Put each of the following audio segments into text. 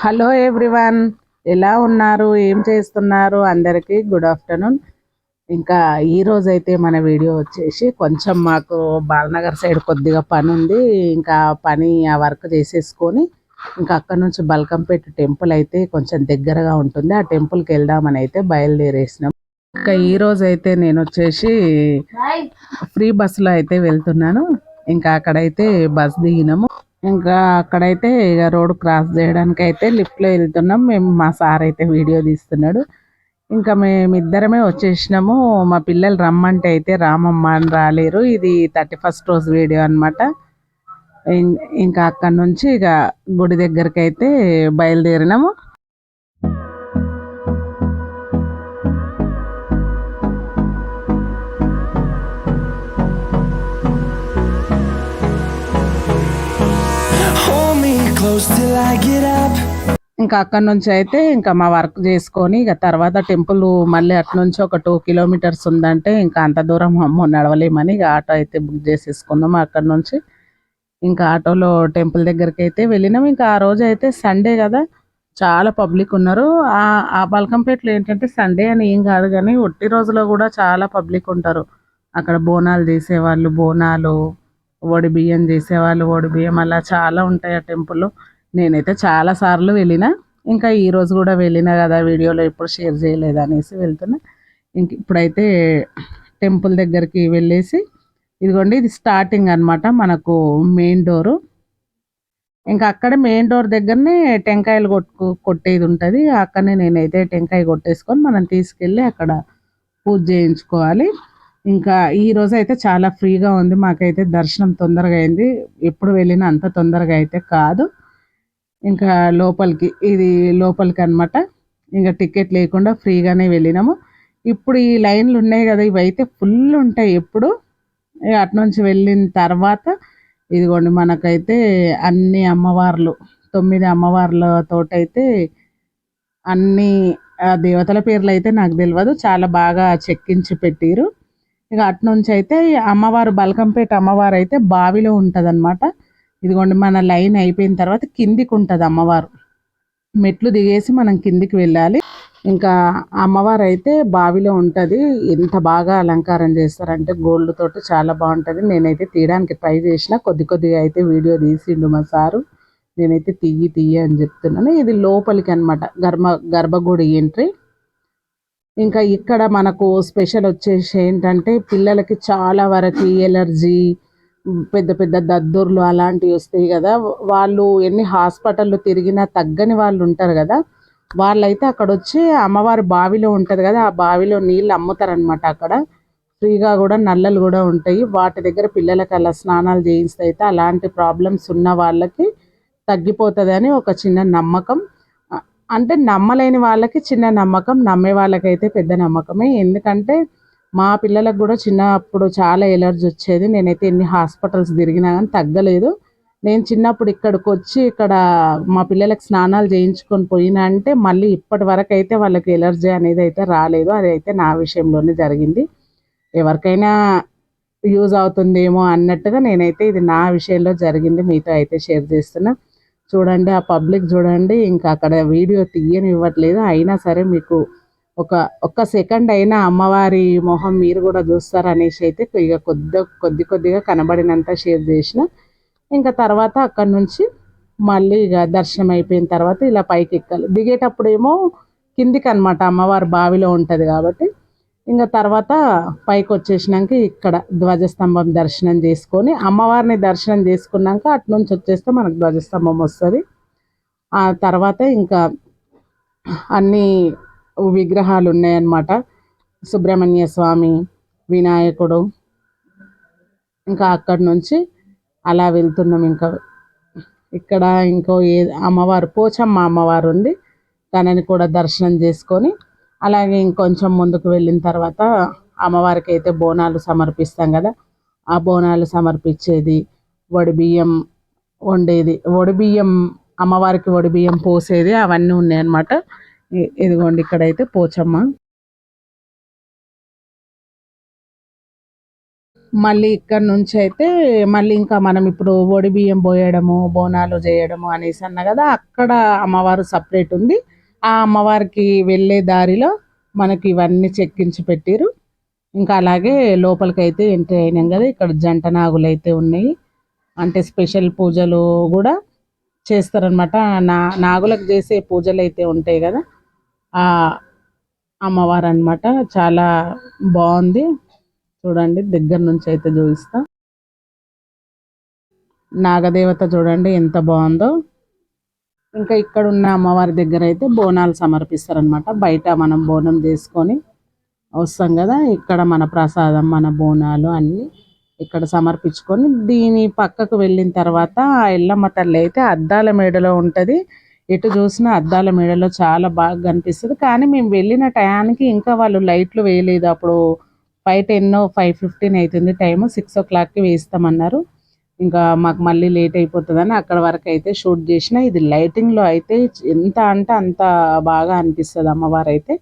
Hello everyone ఎలా ఉన్నారు? ఏం చేస్తున్నారు? అందరికీ గుడ్ ఆఫ్టర్నూన్. ఇంకా ఈ రోజు అయితే మన వీడియో వచ్చేసి కొంచెం మాకు బాలనగర్ సైడ్ కొద్దిగా పని ఉంది ఇంకా పని ఆ వర్క్ చేసేసుకొని ఇంకా అక్కడ నుంచి బల్కంపేట టెంపుల్ అయితే కొంచెం దగ్గరగా ఉంటుంది. ఆ టెంపుల్కి వెళ్దామని అయితే బయలుదేరేసినాం. ఇంకా ఈ రోజు అయితే నేను వచ్చేసి ఫ్రీ బస్సులో అయితే వెళ్తున్నాను. ఇంకా అక్కడైతే బస్ దిగినాము. ఇంకా అక్కడైతే ఇక రోడ్ క్రాస్ చేయడానికి అయితే లిఫ్ట్లో వెళ్తున్నాం. మేము మా సార్ అయితే వీడియో తీస్తున్నాడు. ఇంకా మేమిద్దరమే వచ్చేసినాము. మా పిల్లలు రమ్మంటే అయితే రామమ్మ అని రాలేరు. ఇది థర్టీ ఫస్ట్ రోజు వీడియో అనమాట ఇంకా అక్కడ నుంచి ఇక గుడి దగ్గరికి అయితే బయలుదేరినాము. ఇంకా అక్కడ నుంచి అయితే ఇంకా మా వర్క్ చేసుకొని ఇక తర్వాత టెంపుల్ మళ్ళీ అటు నుంచి ఒక టూ కిలోమీటర్స్ ఉందంటే ఇంకా అంత దూరం అమ్మో నడవలేమని ఇక ఆటో అయితే బుక్ చేసేసుకున్నాము అక్కడ నుంచి. ఇంకా ఆటోలో టెంపుల్ దగ్గరికి అయితే వెళ్ళినాం. ఇంకా ఆ రోజు అయితే సండే కదా. చాలా పబ్లిక్ ఉన్నారు. ఆ బల్కంపేటలో ఏంటంటే సండే అని ఏం కాదు కానీ ఒట్టి రోజులో కూడా చాలా పబ్లిక్ ఉంటారు. అక్కడ బోనాలు చేసేవాళ్ళు బోనాలు ఓడి బియ్యం చేసేవాళ్ళు ఓడి బియ్యం అలా చాలా ఉంటాయి ఆ టెంపుల్లో. నేనైతే చాలా సార్లు వెళ్ళిన ఇంకా ఈ రోజు కూడా వెళ్ళిన కదా వీడియోలో ఎప్పుడు షేర్ చేయలేదు అనేసి వెళ్తున్నా. ఇంక ఇప్పుడైతే టెంపుల్ దగ్గరికి వెళ్ళేసి ఇదిగోండి ఇది స్టార్టింగ్ అన్నమాట మనకు మెయిన్ డోరు. ఇంకా అక్కడ మెయిన్ డోర్ దగ్గరనే టెంకాయలు కొట్టు కొట్టేది ఉంటుంది. అక్కడనే నేనైతే టెంకాయ కొట్టేసుకొని మనం తీసుకెళ్ళి అక్కడ పూజ చేయించుకోవాలి. ఇంకా ఈ రోజు అయితే చాలా ఫ్రీగా ఉంది. మాకైతే దర్శనం తొందరగా అయింది. ఎప్పుడు వెళ్ళినా అంత తొందరగా అయితే కాదు. ఇంకా లోపలికి ఇది లోపలికి అనమాట ఇంకా టికెట్ లేకుండా ఫ్రీగానే వెళ్ళినాము. ఇప్పుడు ఈ లైన్లు ఉన్నాయి కదా ఇవి అయితే ఫుల్ ఉంటాయి ఎప్పుడు. ఇక అటు నుంచి వెళ్ళిన తర్వాత ఇదిగోండి మనకైతే అన్ని అమ్మవార్లు తొమ్మిది అమ్మవార్లతోటైతే అన్ని దేవతల పేర్లు అయితే నాకు తెలియదు చాలా బాగా చెక్కించి పెట్టిరు. ఇక అటు నుంచి అయితే అమ్మవారు బలకంపేట అమ్మవారు అయితే బావిలో ఉంటదన్నమాట. ఇదిగోండి మన లైన్ అయిపోయిన తర్వాత కిందికి ఉంటుంది అమ్మవారు. మెట్లు దిగేసి మనం కిందికి వెళ్ళాలి. ఇంకా అమ్మవారు అయితే బావిలో ఉంటుంది. ఎంత బాగా అలంకారం చేస్తారంటే గోల్డ్ తోటి చాలా బాగుంటుంది. నేనైతే తీయడానికి ట్రై చేసిన. కొద్ది కొద్దిగా అయితే వీడియో తీసిండు మా సారు. నేనైతే తీయి తీయి అని చెప్తున్నాను. ఇది లోపలికి అనమాట గర్భ గర్భగుడి ఎంట్రీ. ఇంకా ఇక్కడ మనకు స్పెషల్ వచ్చేసి ఏంటంటే పిల్లలకి చాలా వరకు ఎలర్జీ పెద్ద పెద్ద దద్దుర్లు అలాంటివి వస్తాయి కదా. వాళ్ళు ఎన్ని హాస్పిటల్లో తిరిగినా తగ్గని వాళ్ళు ఉంటారు కదా. వాళ్ళైతే అక్కడ వచ్చి అమ్మవారి బావిలో ఉంటుంది కదా ఆ బావిలో నీళ్ళు అమ్ముతారనమాట అక్కడ. ఫ్రీగా కూడా నల్లలు కూడా ఉంటాయి. వాటి దగ్గర పిల్లలకి అలా స్నానాలు చేయిస్తే అయితే అలాంటి ప్రాబ్లమ్స్ ఉన్న వాళ్ళకి తగ్గిపోతుంది అని ఒక చిన్న నమ్మకం. అంటే నమ్మలేని వాళ్ళకి చిన్న నమ్మకం నమ్మే వాళ్ళకైతే పెద్ద నమ్మకమే. ఎందుకంటే మా పిల్లలకు కూడా చిన్నప్పుడు చాలా ఎలర్జీ వచ్చేది. నేనైతే ఎన్ని హాస్పిటల్స్ తిరిగినా కానీ తగ్గలేదు. నేను చిన్నప్పుడు ఇక్కడికి వచ్చి ఇక్కడ మా పిల్లలకు స్నానాలు చేయించుకొని పోయినా అంటే మళ్ళీ ఇప్పటి వరకు అయితే వాళ్ళకి ఎలర్జీ అనేది అయితే రాలేదు. అది అయితే నా విషయంలోనే జరిగింది. ఎవరికైనా యూజ్ అవుతుందేమో అన్నట్టుగా నేనైతే ఇది నా విషయంలో జరిగింది. మీతో అయితే షేర్ చేస్తున్నా. చూడండి ఆ పబ్లిక్ చూడండి ఇంకా అక్కడ వీడియో తీయనివ్వట్లేదు. అయినా సరే మీకు ఒక ఒక్క సెకండ్ అయినా అమ్మవారి మొహం మీరు కూడా చూస్తారు అనేసి అయితే ఇక కొద్ది కొద్ది కొద్దిగా కనబడినంత షేర్ చేసిన. ఇంకా తర్వాత అక్కడ నుంచి మళ్ళీ ఇక దర్శనం అయిపోయిన తర్వాత ఇలా పైకి ఎక్కాలి దిగేటప్పుడు ఏమో కిందికి అనమాట అమ్మవారి బావిలో ఉంటుంది కాబట్టి ఇంకా తర్వాత పైకి వచ్చేసినాక ఇక్కడ ధ్వజస్తంభం దర్శనం చేసుకొని అమ్మవారిని దర్శనం చేసుకున్నాక అటు నుంచి వచ్చేస్తే మనకు ధ్వజస్తంభం వస్తుంది. ఆ తర్వాత ఇంకా అన్ని విగ్రహాలు ఉన్నాయన్నమాట సుబ్రహ్మణ్య స్వామి వినాయకుడు ఇంకా అక్కడి నుంచి అలా వెళ్తున్నాం ఇంకా. ఇక్కడ ఇంకో ఏ అమ్మవారు పోచమ్మ అమ్మవారు ఉంది తనని కూడా దర్శనం చేసుకొని అలాగే ఇంకొంచెం ముందుకు వెళ్ళిన తర్వాత అమ్మవారికి అయితే బోనాలు సమర్పిస్తాం కదా. ఆ బోనాలు సమర్పించేది వడి బియ్యం వండేది వడి బియ్యం అమ్మవారికి వడి బియ్యం పోసేది అవన్నీ ఉన్నాయన్నమాట అన్నమాట. ఇదిగోండి ఇక్కడైతే పోచమ్మ. మళ్ళీ ఇక్కడ నుంచి అయితే మళ్ళీ ఇంకా మనం ఇప్పుడు వడి బియ్యం పోయడము బోనాలు చేయడము అనేసి అన్న కదా అక్కడ అమ్మవారు సపరేట్ ఉంది. ఆ అమ్మవారికి వెళ్ళే దారిలో మనకి ఇవన్నీ చెక్కించి పెట్టారు. ఇంకా అలాగే లోపలికి అయితే ఎంట్రీ అయినాం కదా ఇక్కడ జంట నాగులు అయితే ఉన్నాయి. అంటే స్పెషల్ పూజలు కూడా చేస్తారనమాట నా నాగులకు చేసే పూజలు అయితే ఉంటాయి కదా ఆ అమ్మవారు అన్నమాట చాలా బాగుంది. చూడండి దగ్గర నుంచి అయితే చూపిస్తా. నాగదేవత చూడండి ఎంత బాగుందో. ఇంకా ఇక్కడ ఉన్న అమ్మవారి దగ్గర అయితే బోనాలు సమర్పిస్తారనమాట బయట మనం బోనం చేసుకొని వస్తాం కదా ఇక్కడ మన ప్రసాదం మన బోనాలు అన్నీ ఇక్కడ సమర్పించుకొని దీని పక్కకు వెళ్ళిన తర్వాత ఆ ఎల్లమ్మ తల్లి అయితే అద్దాల మేడలో ఉంటుంది. ఎటు చూసినా అద్దాల మేడలో చాలా బాగా కనిపిస్తుంది. కానీ మేము వెళ్ళిన టయానికి ఇంకా వాళ్ళు లైట్లు వేయలేదు. అప్పుడు ఫైవ్ టెన్ ఫైవ్ ఫిఫ్టీన్ అవుతుంది టైము సిక్స్ ఓ క్లాక్కి వేస్తామన్నారు ఇంకా మాకు మళ్ళీ లేట్ అయిపోతుందని అక్కడ వరకు అయితే షూట్ చేసిన. ఇది లైటింగ్లో అయితే ఎంత అంటే అంత బాగా అనిపిస్తుంది అమ్మవారు అయితే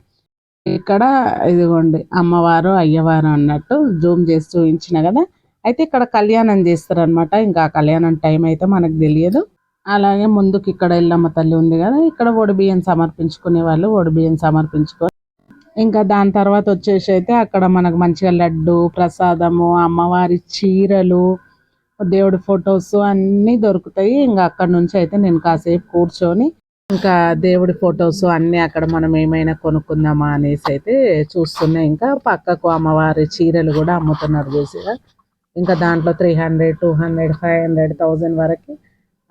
ఇక్కడ ఇదిగోండి అమ్మవారు అయ్యవారు అన్నట్టు జూమ్ చేసి చూపించిన కదా. అయితే ఇక్కడ కళ్యాణం చేస్తారనమాట ఇంకా ఆ కళ్యాణం టైం అయితే మనకు తెలియదు. అలాగే ముందుకు ఇక్కడ ఎల్లమ్మ తల్లి ఉంది కదా. ఇక్కడ ఒడి బియ్యం సమర్పించుకునే వాళ్ళు ఒడి బియ్యం సమర్పించుకొని ఇంకా దాని తర్వాత వచ్చేసి అయితే అక్కడ మనకు మంచిగా లడ్డు ప్రసాదము అమ్మవారి చీరలు దేవుడి ఫొటోస్ అన్నీ దొరుకుతాయి. ఇంకా అక్కడ నుంచి అయితే నేను కాసేపు కూర్చొని ఇంకా దేవుడి ఫొటోస్ అన్నీ అక్కడ మనం ఏమైనా కొనుక్కుందామా అనేసి అయితే చూస్తున్నా. ఇంకా పక్కకు అమ్మవారి చీరలు కూడా అమ్ముతున్నారు చూసిగా ఇంకా దాంట్లో three hundred two hundred five hundred thousand వరకు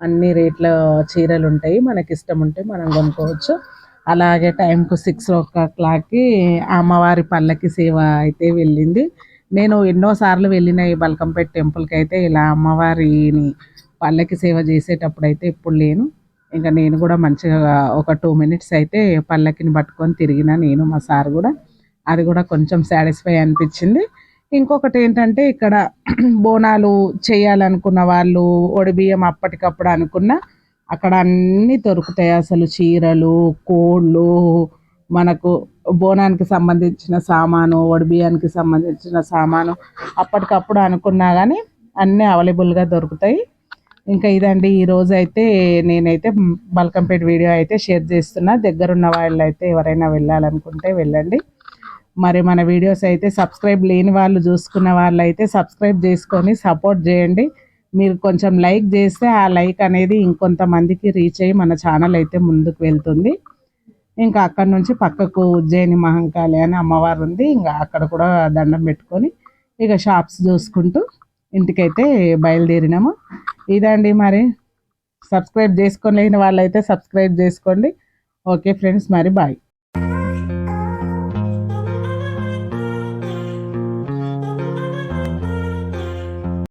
అన్ని రేట్ల చీరలు ఉంటాయి. మనకి ఇష్టం ఉంటే మనం కొనుక్కోవచ్చు. అలాగే టైంకు సిక్స్ ఓ క్లాక్కి అమ్మవారి పల్లకి సేవ అయితే వెళ్ళింది. నేను ఎన్నోసార్లు వెళ్ళిన ఈ బల్కంపేట టెంపుల్కి అయితే ఇలా అమ్మవారిని పల్లకి సేవ చేసేటప్పుడు అయితే ఇప్పుడు లేను. ఇంకా నేను కూడా మంచిగా ఒక టూ మినిట్స్ అయితే పల్లకిని పట్టుకొని తిరిగిన నేను మా సార్ కూడా. అది కూడా కొంచెం సాటిస్ఫై అనిపించింది. ఇంకొకటి ఏంటంటే ఇక్కడ బోనాలు చేయాలనుకున్న వాళ్ళు బియ్యం అప్పటికప్పుడు అనుకున్న అక్కడ అన్నీ దొరుకుతాయి. అసలు చీరలు కోళ్ళు మనకు బోనానికి సంబంధించిన సామాను వడిబియ్యానికి సంబంధించిన సామాను అప్పటికప్పుడు అనుకున్నా కానీ అన్నీ అవైలబుల్గా దొరుకుతాయి. ఇంకా ఇదండి ఈరోజు అయితే నేనైతే బల్కంపేట వీడియో అయితే షేర్ చేస్తున్నా. దగ్గరున్న వాళ్ళు అయితే ఎవరైనా వెళ్ళాలనుకుంటే వెళ్ళండి. మరి మన వీడియోస్ అయితే సబ్స్క్రైబ్ లేని వాళ్ళు చూసుకున్న వాళ్ళు అయితే సబ్స్క్రైబ్ చేసుకొని సపోర్ట్ చేయండి. మీరు కొంచెం లైక్ చేస్తే ఆ లైక్ అనేది ఇంకొంతమందికి రీచ్ అయ్యి మన ఛానల్ అయితే ముందుకు వెళ్తుంది. ఇంకా అక్కడ నుంచి పక్కకు ఉజ్జయిని మహంకాళి అని అమ్మవారు ఉంది. ఇంకా అక్కడ కూడా దండం పెట్టుకొని ఇక షాప్స్ చూసుకుంటూ ఇంటికైతే బయలుదేరినాము. ఇదండి మరి. సబ్స్క్రైబ్ చేసుకోలేని వాళ్ళైతే సబ్స్క్రైబ్ చేసుకోండి. ఓకే ఫ్రెండ్స్ మరి బాయ్